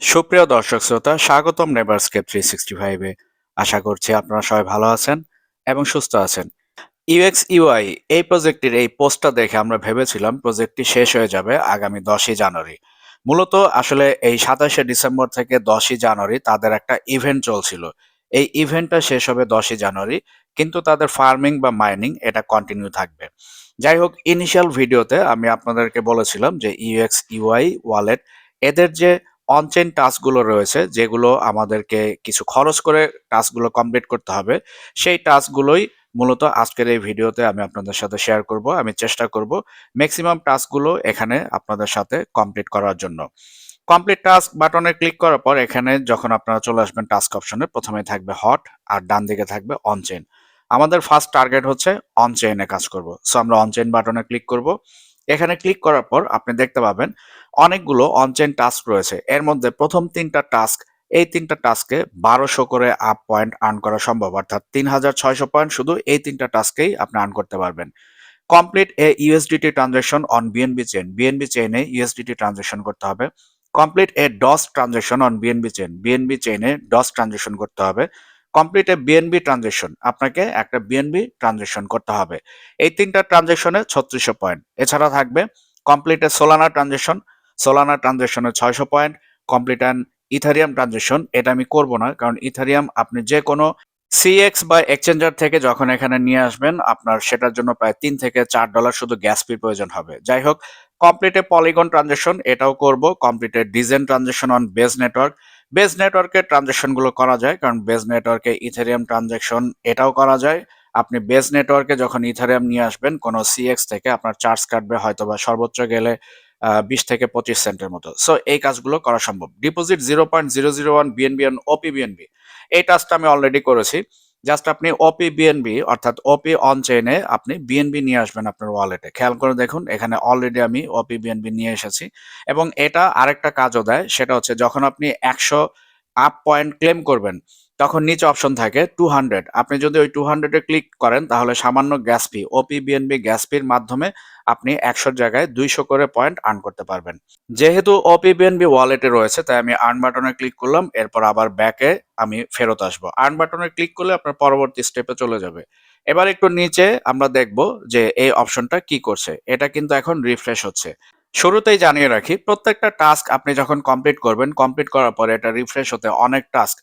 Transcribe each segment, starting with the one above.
সুপ্রিয় দর্শক শ্রোতা, স্বাগতম নেভারস্কেপ থ্রি সিক্সটি ফাইভে আশা করছি আপনারা সবাই ভালো আছেন এবং সুস্থ আছেন। ইউএক্স ইউআই এই প্রজেক্টটির এই পোস্টটা দেখে আমরা ভেবেছিলাম প্রজেক্টটি শেষ হয়ে যাবে আগামী দশই জানুয়ারি। মূলত আসলে এই সাতাশে ডিসেম্বর থেকে দশই জানুয়ারি তাদের একটা ইভেন্ট চলছিল। এই ইভেন্টটা শেষ হবে দশই জানুয়ারি, কিন্তু তাদের ফার্মিং বা মাইনিং এটা কন্টিনিউ থাকবে। যাই হোক ইনিশিয়াল ভিডিওতে আমি আপনাদেরকে বলেছিলাম যে ইউএক্স ইউআই ওয়ালেট এদের যে অনচেন টাস্কগুলো রয়েছে, যেগুলো আমাদেরকে কিছু খরচ করে টাস্কগুলো কমপ্লিট করতে হবে, সেই টাস্কগুলোই মূলত আজকের এই ভিডিওতে আমি আপনাদের সাথে শেয়ার করব। আমি চেষ্টা করব ম্যাক্সিমাম টাস্কগুলো এখানে আপনাদের সাথে কমপ্লিট করার জন্য। কমপ্লিট টাস্ক বাটনে ক্লিক করার পর এখানে যখন আপনারা চলে আসবেন টাস্ক অপশনে প্রথমে থাকবে হট আর ডান দিকে থাকবে অনচেন আমাদের ফার্স্ট টার্গেট হচ্ছে অনচেইনে কাজ করব। সো আমরা অনচেইন বাটনে ক্লিক করব। এখানে ক্লিক করার পর আপনি দেখতে পাবেন অনেকগুলো অনচেন টাস্ক রয়েছে। এর মধ্যে প্রথম তিনটা টাস্ক এই তিনটা টাস্কে বারোশো করে আপ পয়েন্ট আর্ন করা সম্ভব। অর্থাৎ তিন হাজার ছয়শো পয়েন্ট শুধু এই তিনটা টাস্কেই আপনি আর্ন করতে পারবেন। Complete a USDT transaction on BNB chain BNB চেইনে USDT transaction করতে হবে। Complete a DOS transaction on BNB chain BNB চেইনে DOS transaction করতে হবে। কমপ্লিট এ বিএনবি ট্রানজেকশন আপনাকে একটা বিএনবি ট্রানজেকশন করতে হবে। এই তিনটা ট্রানজাকশনে ছত্রিশশো পয়েন্ট এছাড়া থাকবে কমপ্লিট এ সোলানা ট্রানজেকশন সোলানা ট্রানজাকশনে ছয়শো point complete and Ethereum transaction এটা আমি করব না, কারণ ইথারিয়াম আপনি যে কোনো সিএক্স বা এক্সচেঞ্জার থেকে যখন এখানে নিয়ে আসবেন, আপনার সেটার জন্য প্রায় তিন থেকে চার ডলার শুধু গ্যাস ফির প্রয়োজন হবে। যাই হোক কমপ্লিটে পলিগন ট্রানজেকশন এটাও করব। কমপ্লিটে degen transaction on Base network Base নেটওয়ার্কে ট্রানজেকশনগুলো করা যায়, কারণ বেস নেটওয়ার্কে ইথেরিয়াম ট্রানজেকশন এটাও করা যায়। আপনি বেস নেটওয়ার্কে যখন ইথেরিয়াম নিয়ে আসবেন, কোনো সিএক্স থেকে আপনার চার্জ কাটবে হয়তো বা সর্বোচ্চ গেলে বিশ থেকে পঁচিশ সেন্টের মতো। সো এই কাজগুলো করা সম্ভব। Deposit zero point zero zero one BNB OP BNB এই টাস্কটা আমি অলরেডি করেছি। জাস্ট আপনি ওপি বিএনবি অর্থাৎ ওপি অন চেইনে আপনি বিএনবি নিয়ে আসবেন আপনার ওয়ালেটে খেয়াল করে দেখুন, এখানে অলরেডি আমি ওপি বিএনবি নিয়ে এসেছি। এবং এটা আরেকটা কাজও দেয়, সেটা হচ্ছে যখন আপনি একশো আপ পয়েন্ট ক্লেম করবেন তখন নিচে অপশন থাকে টু হান্ড্রেড আপনি যদি ওই টু হান্ড্রেডে ক্লিক করেন, তাহলে সামান্য gas fee OP BNB gas ফির মাধ্যমে আপনি একশোর জায়গায় দুইশো করে পয়েন্ট আর্ন করতে পারবেন। যেহেতু ওপি বিএনবি ওয়ালেটে রয়েছে, তাই আমি আর্ন বাটনে ক্লিক করলাম, এরপর আবার ব্যাকে আমি ফেরত আসব। আর্ন বাটনে ক্লিক করলে আপনার পরবর্তী স্টেপে চলে যাবে। এবার একটু নিচে আমরা দেখব যে এই অপশনটা কি করছে। এটা কিন্তু এখন রিফ্রেশ হচ্ছে। শুরুতেই জানিয়ে রাখি, প্রত্যেকটা টাস্ক আপনি যখন কমপ্লিট করবেন কমপ্লিট করার পরে এটা রিফ্রেশ হতে অনেক টাস্ক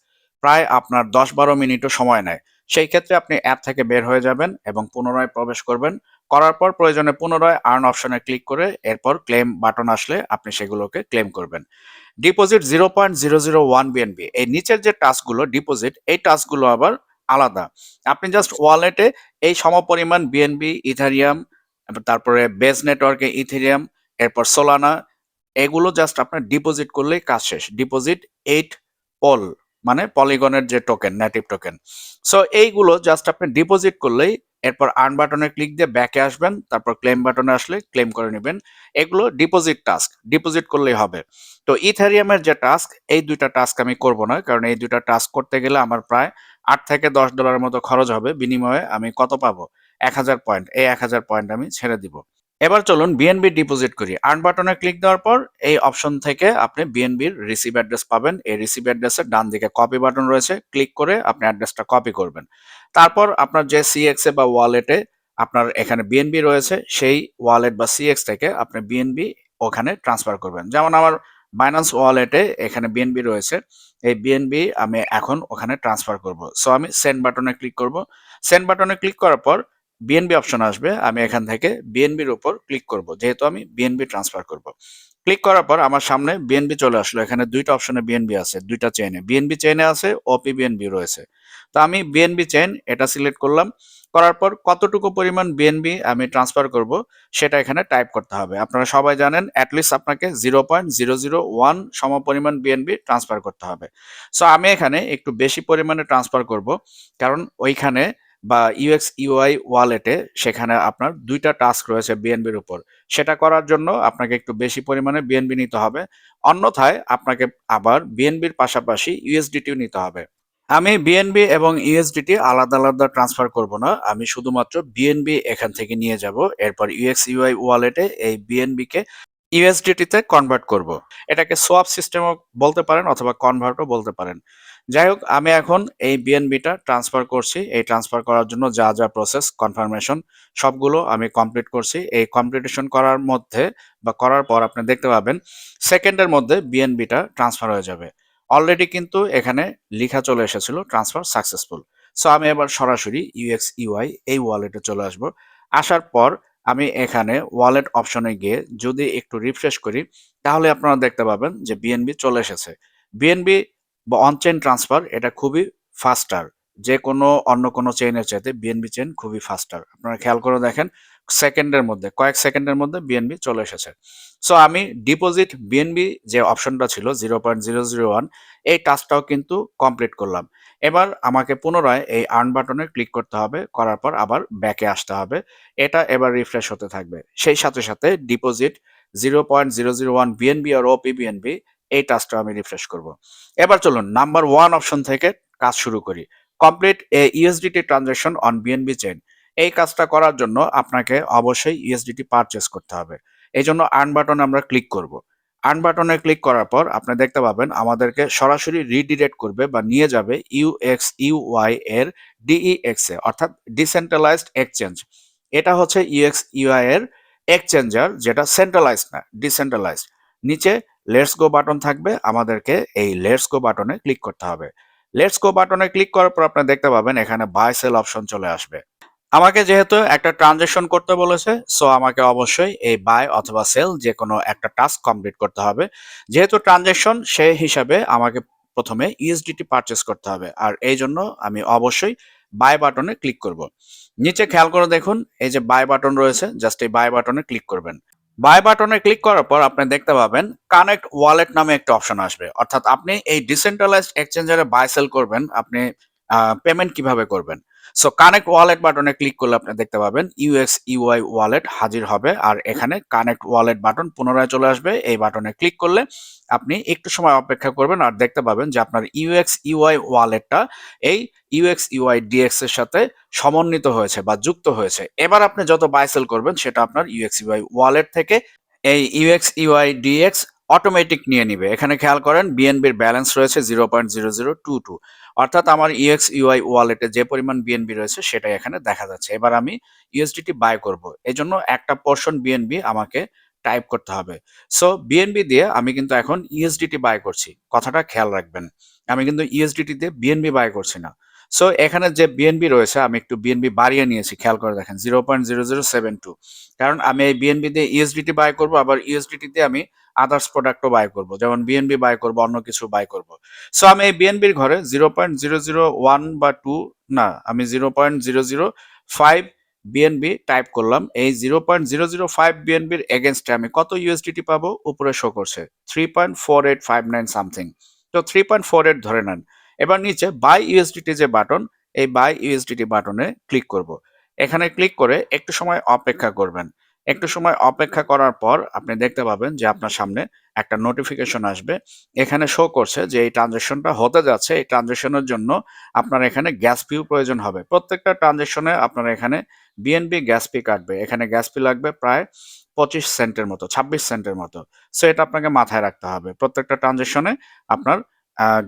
প্রায় আপনার দশ বারো মিনিটও সময় নেয়। সেই ক্ষেত্রে আপনি অ্যাপ থেকে বের হয়ে যাবেন এবং পুনরায় প্রবেশ করবেন। করার পর প্রয়োজনে পুনরায় আর্ন অপশনে ক্লিক করে এরপর ক্লেম বাটন আসলে আপনি সেগুলোকে ক্লেম করবেন। Deposit zero point zero zero one BNB এই নিচের যে টাস্কগুলো ডিপোজিট এই টাস্কগুলো আবার আলাদা। আপনি জাস্ট ওয়ালেটে এই সমপরিমাণ বিএনবি ইথারিয়াম তারপরে বেস নেটওয়ার্কে ইথেরিয়াম এরপর সোলানা এগুলো জাস্ট আপনার ডিপোজিট করলেই কাজ শেষ। ডিপোজিট এইট পল মানে পলিগনের যে টোকেন নেটিভ টোকেন সো এইগুলো জাস্ট আপনি ডিপোজিট করলেই এরপর আর্ন বাটনে ক্লিক দিয়ে ব্যাকে আসবেন, তারপর ক্লেম বাটনে আসলে ক্লেম করে নেবেন। এগুলো ডিপোজিট টাস্ক ডিপোজিট করলেই হবে। তো ইথেরিয়ামের যে টাস্ক এই দুইটা টাস্ক আমি করব না, কারণ এই দুইটা টাস্ক করতে গেলে আমার প্রায় আট থেকে দশ ডলারের মতো খরচ হবে। বিনিময়ে আমি কত পাবো? এক হাজার পয়েন্ট এই এক হাজার পয়েন্ট আমি ছেড়ে দিব। এবার চলুন বিএনবি ডিপোজিট করি। আর্ন বাটনে ক্লিক দেওয়ার পর এই অপশন থেকে আপনি বিএনবির রিসিভ অ্যাড্রেস পাবেন। এই রিসিভ অ্যাড্রেসের ডান দিকে কপি বাটন রয়েছে। ক্লিক করে আপনি অ্যাড্রেসটা কপি করবেন। তারপর আপনার যে সিএক্সে বা ওয়ালেটে আপনার এখানে বিএনবি রয়েছে, সেই ওয়ালেট বা সিএক্স থেকে আপনি বিএনবি ওখানে ট্রান্সফার করবেন। যেমন আমার বাইন্যান্স ওয়ালেটে এখানে বিএনবি রয়েছে। এই বিএনবি আমি এখন ওখানে ট্রান্সফার করব। সো আমি সেন্ড বাটনে ক্লিক করব। সেন্ড বাটনে ক্লিক করার পর বিএনবি অপশন আসবে আমি এখান থেকে বিএনবির উপর ক্লিক করব যেহেতু আমি বিএনবি ট্রান্সফার করব ক্লিক করার পর আমার সামনে বিএনবি চলে আসলো এখানে দুইটা অপশনে বিএনবি আছে দুইটা চেইনে বিএনবি চেইনে আছে ওপি বিএনবি রয়েছে তো আমি বিএনবি চেইন এটা সিলেক্ট করলাম করার পর কতটুকু পরিমাণ বিএনবি আমি ট্রান্সফার করব সেটা এখানে টাইপ করতে হবে আপনারা সবাই জানেন অ্যাটলিস্ট আপনাকে zero point zero zero one সম পরিমাণ বিএনবি ট্রান্সফার করতে হবে সো আমি এখানে একটু বেশি পরিমাণে ট্রান্সফার করব কারণ ওইখানে বা ইউএক্স ইউআই ওয়ালেটে সেখানে আপনার দুইটা টাস্ক রয়েছে বিএনবির উপর। সেটা করার জন্য আপনাকে একটু বেশি পরিমাণে বিএনবি নিতে হবে। অন্যথায় আপনাকে আবার বিএনবির পাশাপাশি ইউএসডিটিও নিতে হবে। আমি বিএনবি এবং ইউএসডিটি আলাদা আলাদা ট্রান্সফার করব না। আমি শুধুমাত্র বিএনবি এখান থেকে নিয়ে যাব। এরপর ইউএক্স ইউআই ওয়ালেটে এই বিএনবি কে ইউএসডিটিতে কনভার্ট করব। এটাকে সোয়াপ সিস্টেমও বলতে পারেন অথবা কনভার্টও বলতে পারেন। যাই হোক আমি এখন এই বিএনবিটা ট্রান্সফার করছি। এই ট্রান্সফার করার জন্য যা, যা প্রসেস কনফার্মেশন সবগুলো আমি কমপ্লিট করছি। এই কমপ্লিটেশন করার মধ্যে বা করার পর আপনি দেখতে পাবেন সেকেন্ডের মধ্যে বিএনবিটা ট্রান্সফার হয়ে যাবে। অলরেডি কিন্তু এখানে লিখা চলে এসেছিল ট্রান্সফার সাকসেসফুল। সো আমি এবার সরাসরি ইউএক্স ইউআই এই ওয়ালেটে চলে আসব। আসার পর আমি এখানে ওয়ালেট অপশনে গিয়ে যদি একটু রিফ্রেশ করি তাহলে আপনারা দেখতে পাবেন যে বিএনবি চলে এসেছে বিএনবি বা অন চেইন ট্রান্সফার এটা খুবই ফাস্টার যে কোনো অন্য কোনো চেইনের চাইতে বিএনবি চেইন খুবই ফাস্টার আপনারা খেয়াল করে দেখেন সেকেন্ডের মধ্যে, কয়েক সেকেন্ডের মধ্যে বিএনবি চলে এসেছে। সো আমি ডিপোজিট বিএনবি যে অপশনটা ছিল zero point zero zero one এই টাস্কটাও কিন্তু কমপ্লিট করলাম। এবার আমাকে পুনরায় এই আর্ন বাটনে ক্লিক করতে হবে, করার পর আবার ব্যাকে আসতে হবে। এটা এবার রিফ্রেশ হতে থাকবে। সেই সাথে সাথে deposit zero point zero zero one BNB আর ওপি বিএনবি এই টাস্কটা আমি রিফ্রেশ করব। এবার চলুন নাম্বার ওয়ান অপশন থেকে কাজ শুরু করি। Complete a USDT transaction on BNB chain এই কাজটা করার জন্য আপনাকে অবশ্যই ইউএসডিটি পারচেস করতে হবে। এই জন্য আর্ন বাটনে আমরা ক্লিক করব। আর্ন বাটনে ক্লিক করার পর আপনি দেখতে পাবেন, আমাদেরকে সরাসরি রিডিরেক্ট করবে বা নিয়ে যাবে ইউএক্স ইউওয়াই এর ডিইএক্স এ, অর্থাৎ ডিসেন্ট্রালাইজড এক্সচেঞ্জ এটা হচ্ছে ইউএক্স ইউআই এর এক্সচেঞ্জার যেটা সেন্ট্রালাইজড না ডিসেন্ট্রালাইজড নিচে লেটস গো বাটন থাকবে, আমাদেরকে এই লেটস গো বাটনে ক্লিক করতে হবে। লেটস গো বাটনে ক্লিক করার পর আপনি দেখতে পাবেন এখানে বাই সেল অপশন চলে আসবে। আমাকে যেহেতু একটা ট্রানজেকশন করতে বলেছে সো আমাকে অবশ্যই এই বাই অথবা সেল যে কোনো একটা টাস্ক কমপ্লিট করতে হবে। যেহেতু ট্রানজেকশন সেই হিসাবে আমাকে প্রথমে ইউএসডিটি পারচেস করতে হবে। আর এই জন্য আমি অবশ্যই বাই বাটনে ক্লিক করব। নিচে খেয়াল করে দেখুন, এই যে বাই বাটন রয়েছে জাস্ট এই বাই বাটনে ক্লিক করবেন। বাই বাটনে ক্লিক করার পর আপনি দেখতে পাবেন কানেক্ট ওয়ালেট নামে একটা অপশন আসবে। অর্থাৎ আপনি এই ডিসেন্ট্রালাইজড এক্সচেঞ্জারে বাই সেল করবেন, আপনি পেমেন্ট কীভাবে করবেন। সো কানেক্ট ওয়ালেট বাটনে ক্লিক করলে আপনি দেখতে পাবেন ইউএক্স ইউআই ওয়ালেট হাজির হবে। আর এখানে কানেক্ট ওয়ালেট বাটন পুনরায় চলে আসবে। এই বাটনে ক্লিক করলে আপনি একটু সময় অপেক্ষা করবেন আর দেখতে পাবেন যে আপনার ইউএক্স ইউআই ওয়ালেটটা এই ইউএক্স ইউআই ডিএক্স এর সাথে সমন্বিত হয়েছে বা যুক্ত হয়েছে। এবার আপনি যত বাইসেল করবেন সেটা আপনার ইউএক্স ইউআই ওয়ালেট থেকে এই ইউএক্স ইউআই ডিএক্স অটোমেটিক নিয়ে নিবে। এখানে খেয়াল করেন বিএনবির ব্যালেন্স রয়েছে zero point zero zero two two অর্থাৎ আমার ইউএক্স ইউআই ওয়ালেটে যে পরিমাণ বিএনবি রয়েছে সেটাই এখানে দেখা যাচ্ছে। এবার আমি ইউএসডিটি বাই করব। এই জন্য একটা পোর্শন বিএনবি আমাকে টাইপ করতে হবে। সো বিএনবি দিয়ে আমি কিন্তু এখন ইউএসডিটি বাই করছি। কথাটা খেয়াল রাখবেন। আমি কিন্তু ইউএসডিটি দিয়ে বিএনবি বাই করছি না। সো এখানে যে বিএনবি রয়েছে, আমি একটু বিএনবি বাড়িয়ে নিয়েছি, খেয়াল করে দেখেন zero point zero zero seven two কারণ আমি এই বিএনবি দিয়ে ইউএসডিটি বাই করব, আবার ইউএসডিটি দিয়ে আমি আদার্স প্রোডাক্টও বাই করব, যেমন বিএনবি বাই করব, অন্য কিছু বাই করব। সো আমি এই বিএনবির ঘরে zero point zero zero one বা টু না, আমি zero point zero zero five BNB type করলাম, এই zero point zero zero five বিএনবির এগেনস্টে আমি কত ইউএসডিটি পাবো? উপরে শো করছে three point four eight five nine something তো থ্রি পয়েন্ট ফোর এইট ধরে নেন এবার নিচে বাই ইউএসডিটি যে বাটন এই বাই ইউএসডিটি বাটনে ক্লিক করব। এখানে ক্লিক করে একটু সময় অপেক্ষা করবেন। একটু সময় অপেক্ষা করার পর আপনি দেখতে পাবেন যে আপনার সামনে একটা নোটিফিকেশন আসবে। এখানে শো করছে যে এই ট্রানজেকশনটা হতে যাচ্ছে। এই ট্রানজেকশনের জন্য আপনার এখানে গ্যাস ফিউ প্রয়োজন হবে। প্রত্যেকটা ট্রানজেকশনে আপনার এখানে বিএনবি গ্যাস পি কাটবে। এখানে গ্যাস পি লাগবে প্রায় পঁচিশ সেন্টের মতো, ছাব্বিশ সেন্টের মতো। সো এটা আপনাকে মাথায় রাখতে হবে। প্রত্যেকটা ট্রানজেকশনে আপনার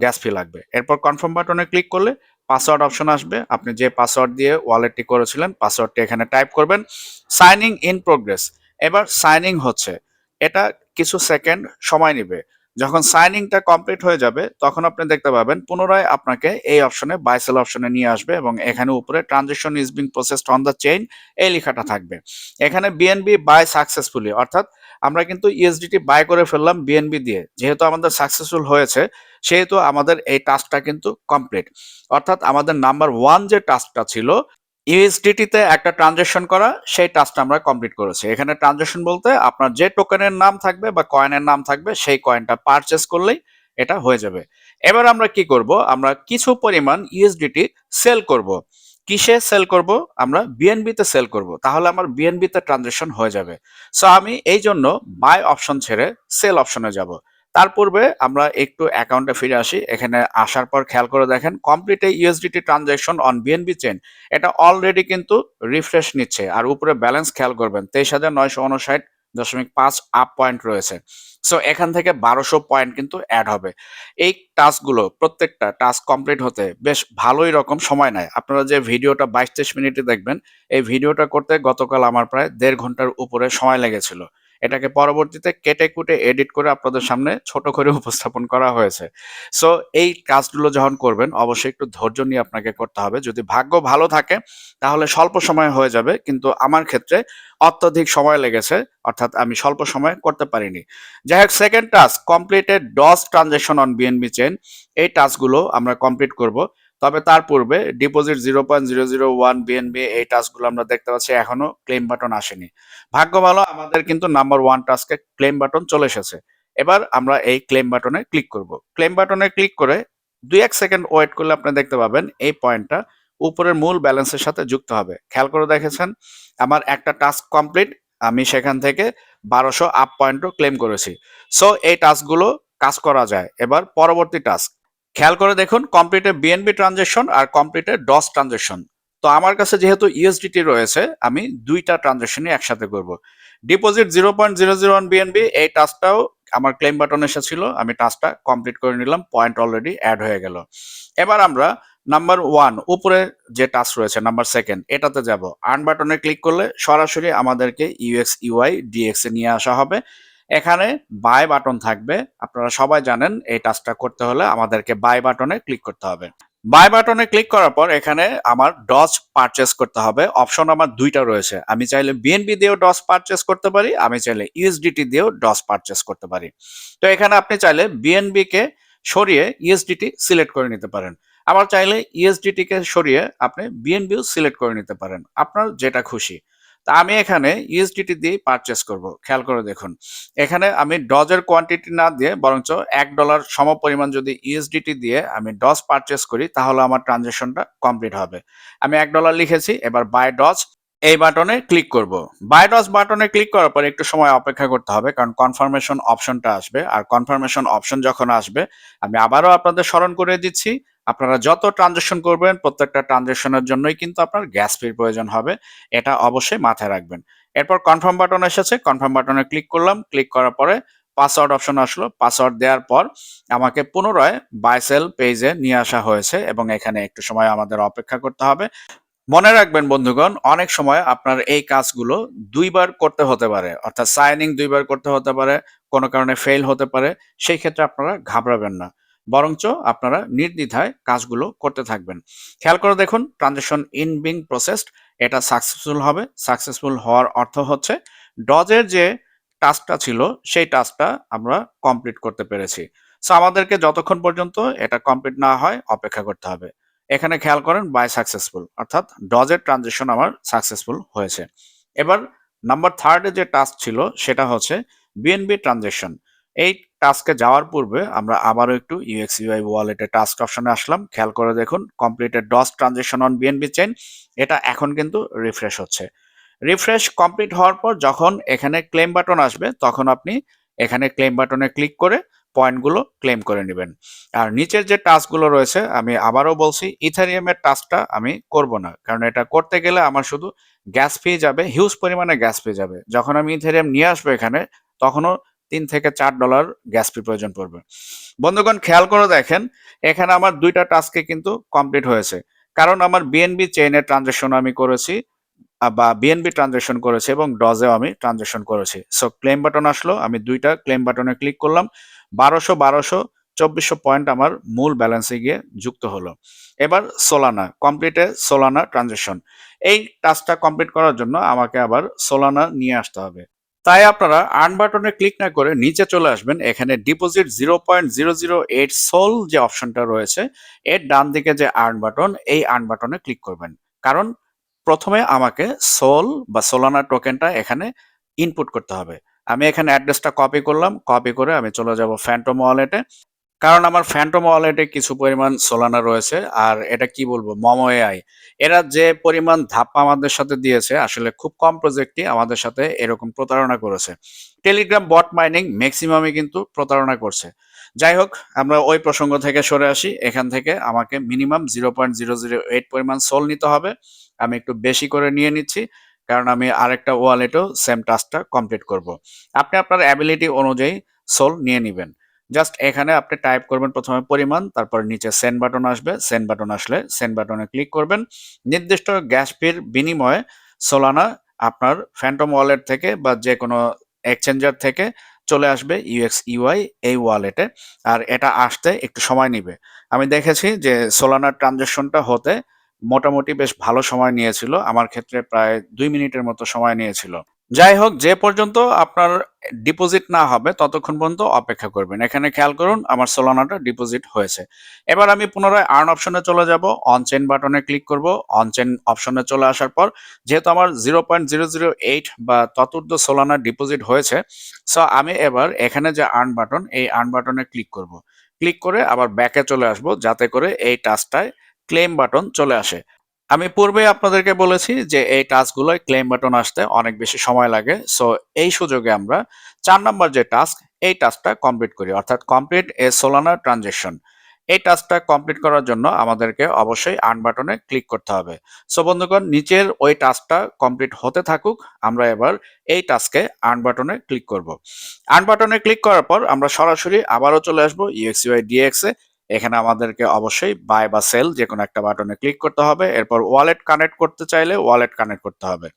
গ্যাস ফি লাগবে। এরপর কনফার্ম বাটনে ক্লিক করলে পাসওয়ার্ড অপশন আসবে। আপনি যে পাসওয়ার্ড দিয়ে ওয়ালেটটি করেছিলেন পাসওয়ার্ডটি এখানে টাইপ করবেন সাইনিং ইন প্রোগ্রেস এবার সাইনিং হচ্ছে। এটা কিছু সেকেন্ড সময় নেবে। যখন সাইনিংটা কমপ্লিট হয়ে যাবে, তখন আপনি দেখতে পাবেন, পুনরায় আপনাকে এই অপশনে বাইসেল অপশনে নিয়ে আসবে এবং এখানে উপরে transaction is being processed on the chain এই লেখাটা থাকবে। এখানে বিএনবি বাই সাকসেসফুলি অর্থাৎ আমরা কিন্তু ইএসডিটি বাই করে ফেললাম বিএনবি দিয়ে, যেহেতু আমাদের সাকসেসফুল হয়েছে, সেহেতু আমাদের এই টাস্কটা কিন্তু কমপ্লিট অর্থাৎ আমাদের নাম্বার ওয়ান যে টাস্কটা ছিল ইউএসডিটিতে একটা ট্রানজেকশন করা, সেই টাস্কটা আমরা কমপ্লিট করেছি। এখানে ট্রানজেকশন বলতে আপনার যে টোকেনের নাম থাকবে বা কয়েনের নাম থাকবে, সেই কয়েনটা পারচেস করলেই এটা হয়ে যাবে। এবার আমরা কি করব? আমরা কিছু পরিমাণ ইউএসডিটি সেল করব। কিসে সেল করব? আমরা বিএনবিতে সেল করব। তাহলে আমার বিএনবিতে ট্রানজেকশন হয়ে যাবে। সো আমি এই জন্য বাই অপশন ছেড়ে সেল অপশনে যাব। তার পূর্বে আমরা একটু অ্যাকাউন্টে ফিরে আসি। এখানে আসার পর খেয়াল করে দেখেন complete USDT transaction on BNB chain এটা অলরেডি কিন্তু রিফ্রেশ নিচ্ছে। আর উপরে ব্যালেন্স খেয়াল করবেন, তেইশ হাজার নয়শো উনষাট দশমিক পাঁচ আপ পয়েন্ট রয়েছে। সো এখান থেকে বারোশো পয়েন্ট কিন্তু অ্যাড হবে। এই টাস্কগুলো, প্রত্যেকটা টাস্ক কমপ্লিট হতে বেশ ভালোই রকম সময় নেয়। আপনারা যে ভিডিওটা বাইশ তেইশ মিনিটে দেখবেন, এই ভিডিওটা করতে গতকাল আমার প্রায় দেড় ঘণ্টার উপরে সময় লেগেছিল। এটাকে পরবর্তীতে কেটে কুটে এডিট করে আপনাদের সামনে ছোট করে উপস্থাপন করা হয়েছে। সো এই কাজগুলো যখন করবেন, অবশ্যই একটু ধৈর্য নিয়ে আপনাকে করতে হবে। যদি ভাগ্য ভালো থাকে, তাহলে স্বল্প সময় হয়ে যাবে, কিন্তু আমার ক্ষেত্রে অত্যধিক সময় লেগেছে, অর্থাৎ আমি স্বল্প সময় করতে পারিনি। যাই হোক second task completed DOS transaction on BNB chain এই টাস্কগুলো আমরা কমপ্লিট করব। তবে তার পূর্বে deposit zero point zero zero one BNB এই টাস্কগুলো আমরা দেখতে পাচ্ছি, এখনও ক্লেম বাটন আসেনি। ভাগ্য ভালো, আমাদের কিন্তু নাম্বার ওয়ান টাস্কে ক্লেম বাটন চলে এসেছে। এবার আমরা এই ক্লেম বাটনে ক্লিক করব। ক্লেম বাটনে ক্লিক করে দুই এক সেকেন্ড ওয়েট করলে আপনি দেখতে পাবেন এই পয়েন্টটা উপরের মূল ব্যালেন্সের সাথে যুক্ত হবে। খেয়াল করে দেখেছেন, আমার একটা টাস্ক কমপ্লিট, আমি সেখান থেকে বারোশো আপ পয়েন্টও ক্লেম করেছি। সো এই টাস্কগুলো কাজ করা যায়। এবার পরবর্তী টাস্ক। খেয়াল করে দেখুন কমপ্লিটে বিএনবি ট্রানজেকশন আর কমপ্লিটে ডস ট্রানজেকশন তো আমার কাছে যেহেতু ইউএসডিটি রয়েছে, আমি দুইটা ট্রানজেকশনই একসাথে করব। Deposit zero point zero zero one BNB এই টাস্কটাও আমার ক্লেম বাটন এসেছিল, আমি টাস্কটা কমপ্লিট করে নিলাম পয়েন্ট অলরেডি অ্যাড হয়ে গেল। এবার আমরা নাম্বার ওয়ান উপরে যে টাস্ক রয়েছে নাম্বার সেকেন্ড এটাতে যাব। আর্ন বাটনে ক্লিক করলে সরাসরি আমাদেরকে ইউএক্স ইউআই ডিএক্স এ নিয়ে আসা হবে। এখানে বাই বাটন থাকবে। আপনারা সবাই জানেন এই টাস্কটা করতে হলে আমাদেরকে বাই বাটনে ক্লিক করতে হবে। বাই বাটনে ক্লিক করার পর এখানে আমার ডস পারচেস করতে হবে। অপশন আমার দুইটা রয়েছে। আমি চাইলে বিএনবি দিয়েও ডস পারচেস করতে পারি, আমি চাইলে ইউএসডিটি দিয়েও ডস পারচেস করতে পারি। তো এখানে আপনি চাইলে বিএনবি কে সরিয়ে ইউএসডিটি সিলেক্ট করে নিতে পারেন। আবার চাইলে ইউএসডিটি কে সরিয়ে আপনি বিএনবিও সিলেক্ট করে নিতে পারেন। আপনার যেটা খুশি। তা আমি এখানে ইউএসডিটি দিয়ে পারচেস করব। খেয়াল করে দেখুন। এখানে আমি ডজের কোয়ান্টিটি না দিয়ে বরঞ্চ এক ডলার সম পরিমাণ যদি ইউএসডিটি দিয়ে আমি ডজ পারচেস করি, তাহলে আমার ট্রানজেকশনটা কমপ্লিট হবে। আমি এক ডলার লিখেছি, এবার বাই ডজ এই বাটনে ক্লিক করব। বাই ডজ বাটনে ক্লিক করার পর একটু সময় অপেক্ষা করতে হবে, কারণ কনফার্মেশন অপশনটা আসবে। আর কনফার্মেশন অপশন যখন আসবে, আমি আবারও আপনাদের স্মরণ করে দিচ্ছি আপনারা যত ট্রানজেকশন করবেন, প্রত্যেকটা ট্রানজেকশনের জন্যই কিন্তু আপনার গ্যাস ফির প্রয়োজন হবে। এটা অবশ্যই মাথায় রাখবেন। এরপর কনফার্ম বাটন এসেছে। কনফার্ম বাটনে ক্লিক করলাম। ক্লিক করার পরে পাসওয়ার্ড অপশন আসলো। পাসওয়ার্ড দেওয়ার পর আমাকে পুনরায় বাইসেল পেজে নিয়ে আসা হয়েছে এবং এখানে একটু সময় আমাদের অপেক্ষা করতে হবে। মনে রাখবেন বন্ধুগণ, অনেক সময় আপনার এই কাজগুলো দুইবার করতে হতে পারে। অর্থাৎ সাইনিং দুইবার করতে হতে পারে, কোনো কারণে ফেল হতে পারে, সেই ক্ষেত্রে আপনারা ঘাবড়াবেন না। বরঞ্চ আপনারা নির্দ্বিধায় কাজগুলো করতে থাকবেন। খেয়াল করে দেখুন ট্রানজেকশন ইন বিং প্রসেসড এটা সাকসেসফুল হবে। সাকসেসফুল হওয়ার অর্থ হচ্ছে ডজের যে টাস্কটা ছিল, সেই টাস্কটা আমরা কমপ্লিট করতে পেরেছি। সো আমাদেরকে যতক্ষণ পর্যন্ত এটা কমপ্লিট না হয়, অপেক্ষা করতে হবে। এখানে খেয়াল করেন বাই সাকসেসফুল অর্থাৎ ডজের ট্রানজেকশন আমার সাকসেসফুল হয়েছে। এবার নাম্বার থার্ডে যে টাস্ক ছিল, সেটা হচ্ছে বিএনবি ট্রানজেকশন এই টাস্কে যাওয়ার পূর্বে আমরা আবারও একটু ইউএক্স ইউআই ওয়ালেটে টাস্ক অপশনে আসলাম। খেয়াল করে দেখুন completed DOS transaction on BNB chain এটা এখন কিন্তু রিফ্রেশ হচ্ছে। রিফ্রেশ কমপ্লিট হওয়ার পর যখন এখানে ক্লেম বাটন আসবে, তখন আপনি এখানে ক্লেম বাটনে ক্লিক করে পয়েন্টগুলো ক্লেম করে নেবেন। আর নিচের যে টাস্কগুলো রয়েছে, আমি আবারও বলছি ইথারিয়ামের টাস্কটা আমি করব না। কারণ এটা করতে গেলে আমার শুধু গ্যাস ফি যাবে হিউজ পরিমাণে গ্যাস ফি যাবে। যখন আমি ইথারিয়াম নিয়ে আসব এখানে, তখনও তিন থেকে চার ডলার গ্যাস ফি প্রয়োজন পড়বে বন্ধুগণ, খেয়াল করে দেখেন, এখানে আমার দুইটা টাস্কে কিন্তু কমপ্লিট হয়েছে। কারণ আমার বিএনবি চেইনের ট্রানজেকশন আমি করেছি বা বিএনবি ট্রানজেকশন করেছি এবং ডজেও আমি ট্রানজেকশন করেছি। সো ক্লেম বাটন আসলো, আমি দুইটা ক্লেম বাটনে ক্লিক করলাম। বারোশো বারোশো, চব্বিশশো পয়েন্ট আমার মূল ব্যালেন্সে গিয়ে যুক্ত হলো। এবার সোলানা কমপ্লিটে সোলানা ট্রানজেকশন এই টাস্কটা কমপ্লিট করার জন্য আমাকে আবার সোলানা নিয়ে আসতে হবে। তাই আপনারা আর্ন বাটনে ক্লিক না করে নিচে চলে আসবেন। এখানে deposit zero point zero zero eight SOL যে অপশনটা রয়েছে, এর ডান দিকে যে আর্ন বাটন এই আর্ন বাটনে ক্লিক করবেন। কারণ প্রথমে আমাকে সোল বা সোলানা টোকেনটা এখানে ইনপুট করতে হবে। আমি এখানে অ্যাড্রেসটা কপি করলাম কপি করে আমি চলে যাব ফ্যান্টম ওয়ালেটে কারণ আমার ফ্যান্টম ওয়ালেটে কিছু পরিমাণ সোলানা রয়েছে, আর এটা কি বলব মমো এআই এরা যে পরিমাণ ধাপ্পা আমাদের সাথে দিয়েছে, আসলে খুব কম প্রজেক্টই আমাদের সাথে এরকম প্রতারণা করেছে। টেলিগ্রাম বট মাইনিং ম্যাক্সিমামই কিন্তু প্রতারণা করছে। যাই হোক, আমরা ওই প্রসঙ্গ থেকে সরে আসি। এখান থেকে আমাকে minimum zero point zero zero eight পরিমাণ সোল নিতে হবে। আমি একটু বেশি করে নিয়ে নিচ্ছি, কারণ আমি আরেকটা ওয়ালেটেও সেম টাস্কটা কমপ্লিট করব। আপনি আপনার অ্যাবিলিটি অনুযায়ী সোল নিয়ে নেবেন। জাস্ট এখানে আপনি টাইপ করবেন প্রথমে পরিমাণ, তারপর নিচে সেন্ড বাটন আসবে। সেন্ড বাটন আসলে সেন্ড বাটনে ক্লিক করবেন। নির্দিষ্ট গ্যাস ফির বিনিময়ে সোলানা আপনার ফ্যান্টম ওয়ালেট থেকে বা যে কোনো এক্সচেঞ্জার থেকে চলে আসবে ইউএক্স ইউআই এই ওয়ালেটে আর এটা আসতে একটু সময় নেবে। আমি দেখেছি যে সোলানার ট্রানজ্যাকশনটা হতে মোটামুটি বেশ ভালো সময় নিয়েছিল। আমার ক্ষেত্রে প্রায় দুই মিনিটের মতো সময় নিয়েছিল। যাই হোক যে পর্যন্ত আপনার ডিপোজিট না হবে, ততক্ষণ পর্যন্ত অপেক্ষা করবেন। এখানে খেয়াল করুন, আমার সোলানাটা ডিপোজিট হয়েছে। এবার আমি পুনরায় আর্ন অপশনে চলে যাব অন চেন বাটনে ক্লিক করব। অন চেন অপশনে চলে আসার পর, যেহেতু আমার zero point zero zero eight বা ততুর্ধ সোলানা ডিপোজিট হয়েছে সো আমি এবার এখানে যে আর্ন বাটন এই আর্ন বাটনে ক্লিক করব। ক্লিক করে আবার ব্যাকে চলে আসব, যাতে করে এই টাচটায় ক্লেম বাটন চলে আসে। আমি পূর্বে আপনাদেরকে বলেছি যে এই টাস্কগুলোয় ক্লেম বাটন আসতে অনেক বেশি সময় লাগে। সো এই সুযোগে আমরা চার নম্বর যে টাস্ক এই টাস্কটা কমপ্লিট করি। অর্থাৎ কমপ্লিট এ সোলানা ট্রানজেকশন এই টাস্কটা কমপ্লিট করার জন্য আমাদেরকে অবশ্যই আর্ন বাটনে ক্লিক করতে হবে। সো বন্ধুগণ, নিচের ওই টাস্কটা কমপ্লিট হতে থাকুক, আমরা এবার এই টাস্কে আর্ন বাটনে ক্লিক করব। আর্ন বাটনে ক্লিক করার পর আমরা সরাসরি আবারও চলে আসব ইউএক্সইউআই ডিএক্স এখানে আমাদেরকে অবশ্যই বাই বা সেল যে কোনো একটা বাটনে ক্লিক করতে হবে। এরপর ওয়ালেট কানেক্ট করতে চাইলে ওয়ালেট কানেক্ট করতে হবে।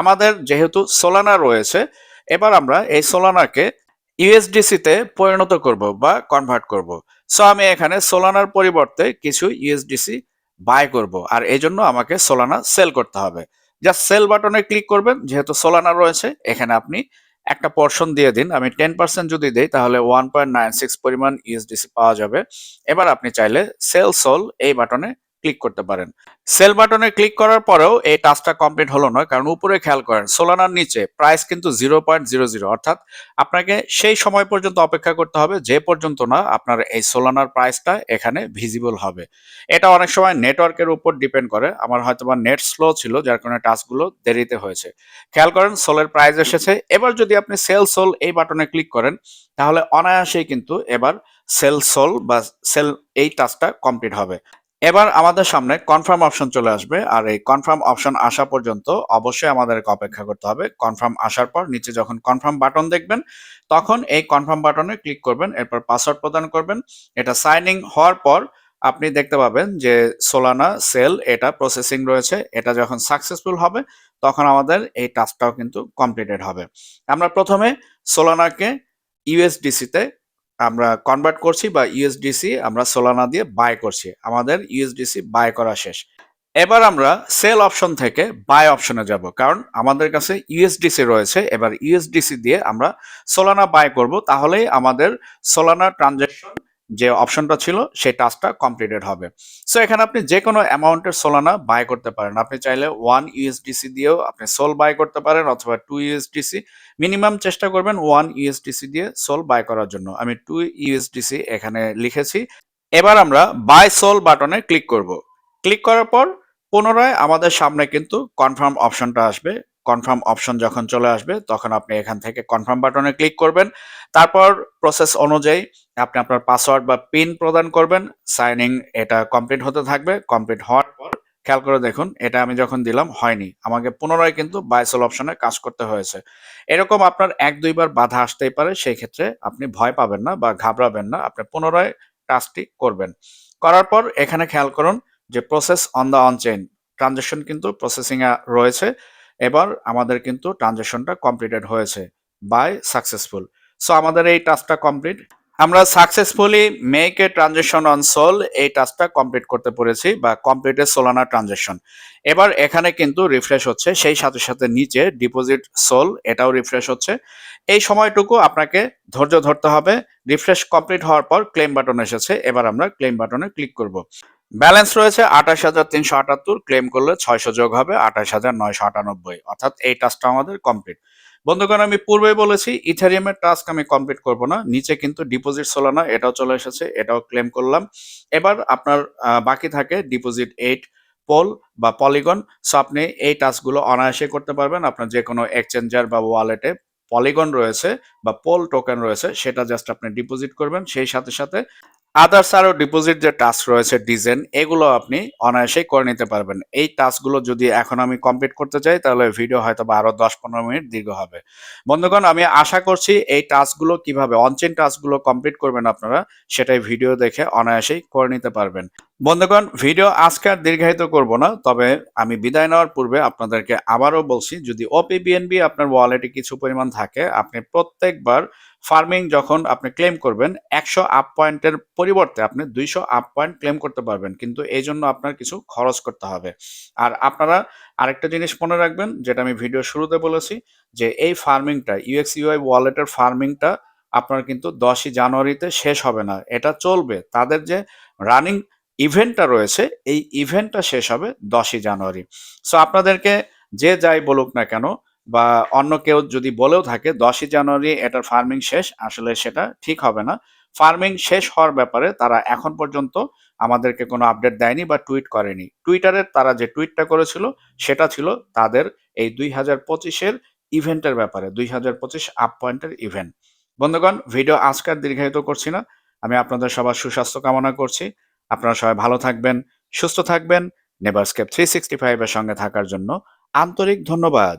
আমাদের যেহেতু সোলানা রয়েছে, এবার আমরা এই সোলানাকে ইউএসডিসিতে পরিণত করব বা কনভার্ট করব। সো আমি এখানে সোলানার পরিবর্তে কিছু ইউএসডিসি বাই করব আর এই জন্য আমাকে সোলানা সেল করতে হবে। জাস্ট সেল বাটনে ক্লিক করবেন, যেহেতু সোলানা রয়েছে, এখানে আপনি একটা পর্শন দিয়ে দিন। আমি টেন পার্সেন্ট যদি দিই, তাহলে ওয়ান পয়েন্ট নাইন সিক্স পরিমাণ ইউএসডিসি পাওয়া যাবে। এবার আপনি চাইলে সেল সোল এই বাটনে ক্লিক করতে পারেন। সেল বাটনে ক্লিক করার পরেও এই টাস্কটা কমপ্লিট হলো না, কারণ উপরে খেয়াল করেন সোলানার নিচে প্রাইস কিন্তু জিরো পয়েন্ট জিরো জিরো, অর্থাৎ আপনাকে সেই সময় পর্যন্ত অপেক্ষা করতে হবে যে পর্যন্ত না আপনার এই সোলানার প্রাইসটা এখানে ভিজিবল হবে। এটা অনেক সময় নেটওয়ার্কের উপর ডিপেন্ড করে, আমার হয়তো বা নেট স্লো ছিল, যার কারণে টাস্কগুলো দেরিতে হয়েছে। খেয়াল করেন সোলের প্রাইস এসেছে, এবার যদি আপনি সেল সোল এই বাটনে ক্লিক করেন, তাহলে অনায়াসেই কিন্তু এবার সেল সোল বা সেল এই টাস্কটা কমপ্লিট হবে। এবার আমাদের সামনে কনফার্ম অপশন চলে আসবে, আর এই কনফার্ম অপশন আসা পর্যন্ত অবশ্যই আমাদেরকে অপেক্ষা করতে হবে। কনফার্ম আসার পর নিচে যখন কনফার্ম বাটন দেখবেন, তখন এই কনফার্ম বাটনে ক্লিক করবেন, এরপর পাসওয়ার্ড প্রদান করবেন। এটা সাইনিং হওয়ার পর আপনি দেখতে পাবেন যে সোলানা সেল এটা প্রসেসিং রয়েছে, এটা যখন সাকসেসফুল হবে, তখন আমাদের এই টাস্কটাও কিন্তু কমপ্লিটেড হবে। আমরা প্রথমে সোলানাকে ইউএসডিসিতে আমরা কনভার্ট করছি বা ইউএসডিসি আমরা সোলানা দিয়ে বাই করছি। আমাদের ইউএসডিসি বাই করা শেষ। এবার আমরা সেল অপশন থেকে বাই অপশনে যাব, কারণ আমাদের কাছে ইউএসডিসি রয়েছে। এবার ইউএসডিসি দিয়ে আমরা সোলানা বাই করব, তাহলেই আমাদের সোলানা ট্রানজ্যাকশন যে অপশনটা ছিল, সেই টাস্কটা কমপ্লিটেড হবে। সো এখানে আপনি যে কোনো অ্যামাউন্টের সোলানা বাই করতে পারেন। আপনি চাইলে ওয়ান ইউএসডিসি দিয়েও আপনি সোল বাই করতে পারেন অথবা টু ইউএসডিসি মিনিমাম চেষ্টা করবেন ওয়ান ইউএসডিসি দিয়ে সোল বাই করার জন্য। আমি টু ইউএসডিসি এখানে লিখেছি। এবার আমরা বাই সোল বাটনে ক্লিক করব। ক্লিক করার পর পুনরায় আমাদের সামনে কিন্তু কনফার্ম অপশনটা আসবে। কনফার্ম অপশন যখন চলে আসবে, তখন আপনি এখান থেকে কনফার্ম বাটনে ক্লিক করবেন। তারপর প্রসেস অনুযায়ী আপনি আপনার পাসওয়ার্ড বা পিন প্রদান করবেন। সাইনিং এটা কমপ্লিট হতে থাকবে। কমপ্লিট হওয়ার পর খেয়াল করে দেখুন, এটা আমি যখন দিলাম হয়নি। আমাকে পুনরায় কিন্তু বাইসল অপশনে কাজ করতে হয়েছে। এরকম আপনার এক, দুইবার বাধা আসতেই পারে, সেই ক্ষেত্রে আপনি ভয় পাবেন না বা ঘাবড়াবেন না। আপনি পুনরায় কাজটি করবেন। করার পর এখানে খেয়াল করুন যে process on the on chain transaction কিন্তু প্রসেসিং এ রয়েছে। এবার আমাদের কিন্তু ট্রানজেকশনটা কমপ্লিটেড হয়েছে বাই সাকসেসফুল সো আমাদের এই টাস্কটা কমপ্লিট আমরা successfully make a transaction on SOL এই টাস্কটা কমপ্লিট করতে পেরেছি বা কমপ্লিটেড সোলানা ট্রানজেকশন এবার এখানে কিন্তু রিফ্রেশ হচ্ছে, সেই সাথে সাথে নিচে ডিপোজিট সোল এটাও রিফ্রেশ হচ্ছে। এই সময়টুকু আপনাকে ধৈর্য ধরতে হবে। রিফ্রেশ কমপ্লিট হওয়ার পর ক্লেম বাটন এসেছে, এবার আমরা ক্লেম বাটনে ক্লিক করব। ব্যালেন্স রয়েছে আঠাশ হাজার তিনশো আটাত্তর ক্লেম করলে ছয়শো যোগ হবে আঠাশ হাজার নয়শো আটানব্বই। অর্থাৎ এই টাস্কটা আমাদের কমপ্লিট বন্ধুগণ, আমি পূর্বেই বলেছি ইথারিয়ামের টাস্ক আমি কমপ্লিট করব না। নিচে কিন্তু ডিপোজিট সোলানা এটাও চলে এসেছে, এটাও ক্লেম করলাম। এবার আপনার বাকি থাকে ডিপোজিট এইট পোল বা পলিগন সো আপনি এই টাস্কগুলো অনায়াসে করতে পারবেন। আপনার যে কোনো এক্সচেঞ্জার বা ওয়ালেটে পলিগন রয়েছে বা পোল টোকেন রয়েছে, সেটা জাস্ট আপনি ডিপোজিট করবেন। সেই সাথে সাথে আদার্স আরও ডিপোজিট যে টাস্ক রয়েছে ডিজাইন এগুলো আপনি অনায়াসেই করে নিতে পারবেন। এই টাস্কগুলো যদি এখন আমি কমপ্লিট করতে চাই, তাহলে ভিডিও হয়তো বা আরও দশ পনেরো মিনিট দীর্ঘ হবে। বন্ধুগণ, আমি আশা করছি এই টাস্কগুলো কীভাবে অনচেন টাস্কগুলো কমপ্লিট করবেন আপনারা, সেটাই ভিডিও দেখে অনায়াসেই করে নিতে পারবেন। বন্ধুগণ ভিডিও আজকে আর দীর্ঘায়িত করব না, তবে আমি বিদায় নেওয়ার পূর্বে আপনাদেরকে আবারও বলছি, যদি ওপি বিএনবি আপনার ওয়ালেটে কিছু পরিমাণ থাকে, আপনি প্রত্যেকবার ফার্মিং যখন আপনি ক্লেম করবেন, একশো আপ পয়েন্টের পরিবর্তে আপনি দুইশো আপ পয়েন্ট ক্লেম করতে পারবেন। কিন্তু এই জন্য আপনার কিছু খরচ করতে হবে। আর আপনারা আরেকটা জিনিস মনে রাখবেন, যেটা আমি ভিডিও শুরুতে বলেছি, যে এই ফার্মিংটা ইউএক্স ইউআই ওয়ালেটের ফার্মিংটা আপনার কিন্তু দশই জানুয়ারিতে শেষ হবে না। এটা চলবে। তাদের যে রানিং ইভেন্টটা রয়েছে, এই ইভেন্টটা শেষ হবে দশই জানুয়ারি। সো আপনাদেরকে যে যাই বলুক না কেন বা অন্য কেউ যদি বলেও থাকে, দশই জানুয়ারি এটার ফার্মিং শেষ, আসলে সেটা ঠিক হবে না। ফার্মিং শেষ হওয়ার ব্যাপারে তারা এখন পর্যন্ত আমাদেরকে কোনো আপডেট দেয়নি বা টুইট করেনি। টুইটারে তারা যে টুইটটা করেছিল, সেটা ছিল তাদের এই দুই হাজার পঁচিশের ইভেন্টের ব্যাপারে, দুই হাজার পঁচিশ আপ পয়েন্টের ইভেন্ট বন্ধুগণ ভিডিও আজকাল দীর্ঘায়িত করছি না। আমি আপনাদের সবার সুস্বাস্থ্য কামনা করছি। আপনারা সবাই ভালো থাকবেন, সুস্থ থাকবেন। নেভারস্কেপ থ্রি সিক্সটি ফাইভের সঙ্গে থাকার জন্য আন্তরিক ধন্যবাদ।